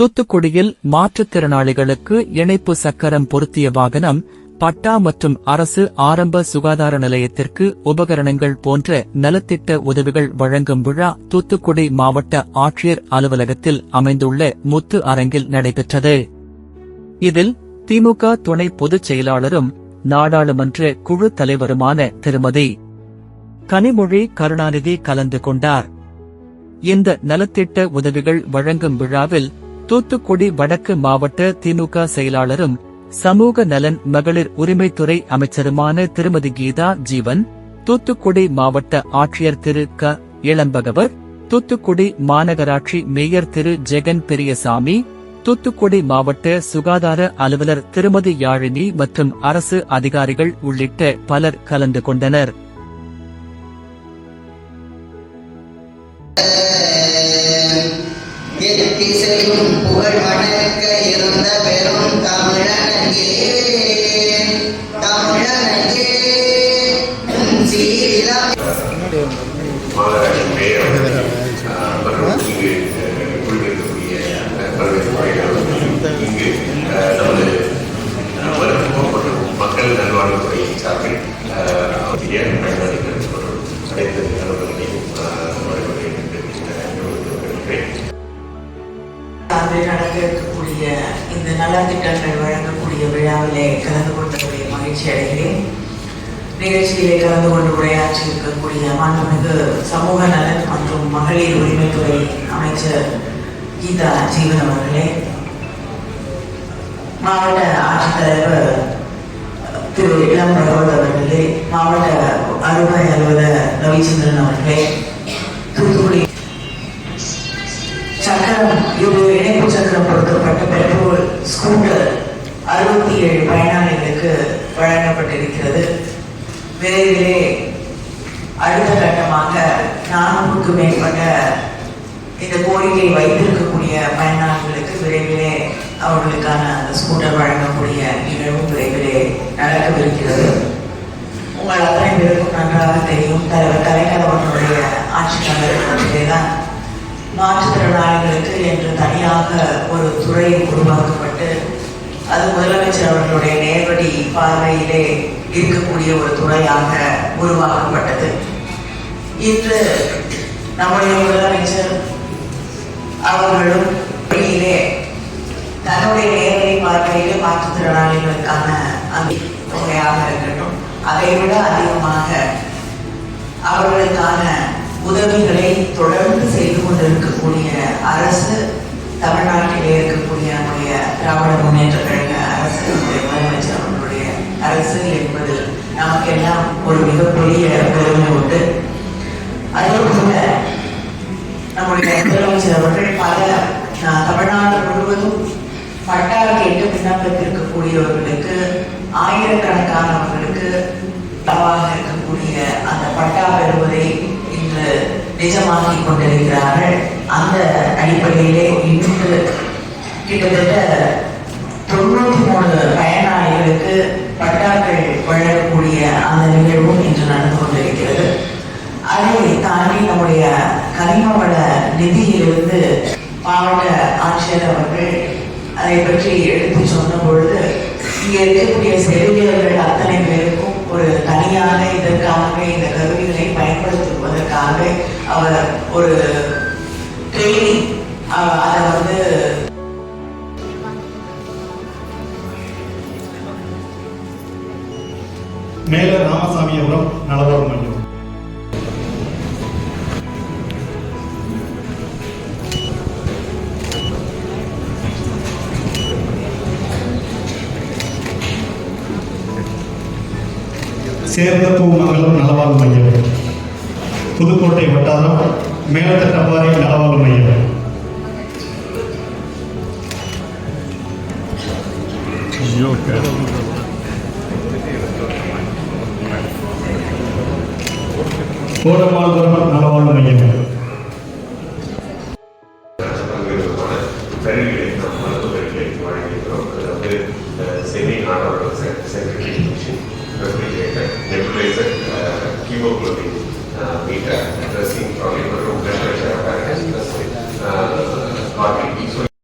தூத்துக்குடியில் மாற்றுத்திறனாளிகளுக்கு இணைப்பு சக்கரம் பொருத்திய வாகனம் பட்டா மற்றும் அரசு ஆரம்ப சுகாதார நிலையத்திற்கு உபகரணங்கள் போன்ற நலத்திட்ட உதவிகள் வழங்கும் விழா தூத்துக்குடி மாவட்ட ஆட்சியர் அலுவலகத்தில் அமைந்துள்ள முத்து அரங்கில் நடைபெற்றது. இதில் திமுக துணை பொதுச் செயலாளரும் நாடாளுமன்ற குழு தலைவருமான திருமதி கனிமொழி கருணாநிதி கலந்து கொண்டார். இந்த நலத்திட்ட உதவிகள் வழங்கும் விழாவில் தூத்துக்குடி வடக்கு மாவட்ட திமுக செயலாளரும் சமூக நலன் மகளிர் உரிமைத்துறை அமைச்சருமான திருமதி கீதா ஜீவன் தூத்துக்குடி மாவட்ட ஆட்சியர் திரு க. இளம்பகவர் தூத்துக்குடி மாநகராட்சி மேயர் திரு ஜெகன் பெரியசாமி தூத்துக்குடி மாவட்ட சுகாதார அலுவலர் திருமதி யாழினி மற்றும் அரசு அதிகாரிகள் உள்ளிட்ட பலர் கலந்து கொண்டனர். மாநகராட்சி மேயர் அஹ், மற்றும் இங்கு அஹ், பல்வேறு பணியாளர்கள் இங்கு நமது மருத்துவம் மற்றும் மக்கள் நல்வாழ்வுத்துறை சார்பில் அனைத்து நடக்க இருக்கக்கூடிய இந்த நலத்திட்டங்கள் வழங்கக்கூடிய விழாவிலே கலந்து கொண்டதுடைய மகிழ்ச்சி அடைகிறேன். நிகழ்ச்சியிலே கலந்து கொண்டு உரையாற்றி இருக்கக்கூடிய மாண்புமிகு சமூக நலன் மற்றும் மகளிர் உரிமைத்துறை அமைச்சர் கீதா ஜீவன் அவர்களே மாவட்ட ஆட்சித்தலைவர் திரு இளம் பகவத் அவர்களே மாவட்ட அறுவை அலுவலர் ரவிச்சந்திரன் அவர்களே தூத்துக்குடி சக்கரம் இது இணைப்பு சக்கரம் பொருத்தப்பட்ட பெட்ரோல் ஸ்கூட்டர் அறுபத்தி ஏழு பயனாளிகளுக்கு வழங்கப்பட்டிருக்கிறது. விரைவிலே அடுத்த கட்டமாக நானூறுக்கு மேற்பட்ட இந்த கோரிக்கை வைத்திருக்கக்கூடிய பயனாளிகளுக்கு விரைவிலே அவர்களுக்கான அந்த ஸ்கூட்டர் வழங்கக்கூடிய நிகழ்வும் விரைவிலே நடக்கவிருக்கிறது. உங்கள் அத்தனை பேருக்கும் நன்றாக தெரியும். தலைவர் கலைக்கலவனுடைய ஆட்சி காலத்திலே தான் மாற்றுத்திறனாளிகளுக்கு என்று தனியாக ஒரு துறை உருவாக்கப்பட்டு அது முதலமைச்சர் அவர்களுடைய நேரடி பார்வையிலே இருக்கக்கூடிய ஒரு துறையாக உருவாக்கப்பட்டது. இன்று நம்முடைய முதலமைச்சர் அவர்களும் வழியிலே தன்னுடைய நேரடி பார்வையிலே மாற்றுத்திறனாளிகளுக்கான தொகையாக இருக்கட்டும் அதை விட அதிகமாக அவர்களுக்கான உதவிகளை தொடர்ந்து செய்து கொண்டிருக்கக்கூடிய அரசு தமிழ்நாட்டிலே இருக்கக்கூடிய நம்முடைய திராவிட முன்னேற்ற கழக அரசு முதலமைச்சர் அவர்களுடைய அரசு என்பது நமக்கெல்லாம் ஒரு மிகப்பெரிய பெருமை உண்டு. அதே போல நம்முடைய முதலமைச்சர் அவர்கள் பல அஹ், தமிழ்நாடு முழுவதும் பட்டா கேட்டு விண்ணப்பித்திருக்கக்கூடியவர்களுக்கு ஆயிரக்கணக்கானவர்களுக்கு தவாக இருக்கக்கூடிய அந்த பட்டா பெறுவதை இன்று நிஜமாக்கி கொண்டிருக்கிறார்கள். அந்த அடிப்படையிலே இன்று கிட்டத்தட்ட தொண்ணூத்தி மூணு பயனாளிகளுக்கு பட்டாக்கள் வழங்கக்கூடிய அந்த நிகழ்வும் இன்று நடந்து கொண்டிருக்கிறது. அதை தாண்டி நம்முடைய கனிமவள நிதியிலிருந்து மாவட்ட ஆட்சியர் அவர்கள் அதை பற்றி எடுத்து சொன்ன பொழுது இங்கே இருக்கக்கூடிய செவிலியர்கள் அத்தனை பேருக்கும் ஒரு தனியாக இதற்காக இந்த கருவிகளை பயன்படுத்துவதற்காக அவர் ஒரு ட்ரெயினிங் அதை வந்து மேல ராமசாமிபுரம் நலவாழ்வு மையம். சேர்ந்த பூ மகளும் நலவாழ்வு மையம். புதுக்கோட்டை வட்டாரம் மேலத்தட்டப்பாறை நலவாழ்வு மையம் கோடமால்புரம் நலவாழ்வு மையம் பல்வேறுமான கருவிகளை நாம் மருத்துவர்களை வழங்குகிறோம் அதாவது semi ஆனவர்கள் centrifuge machine refrigerator nebuliser haemoglobin meter dressing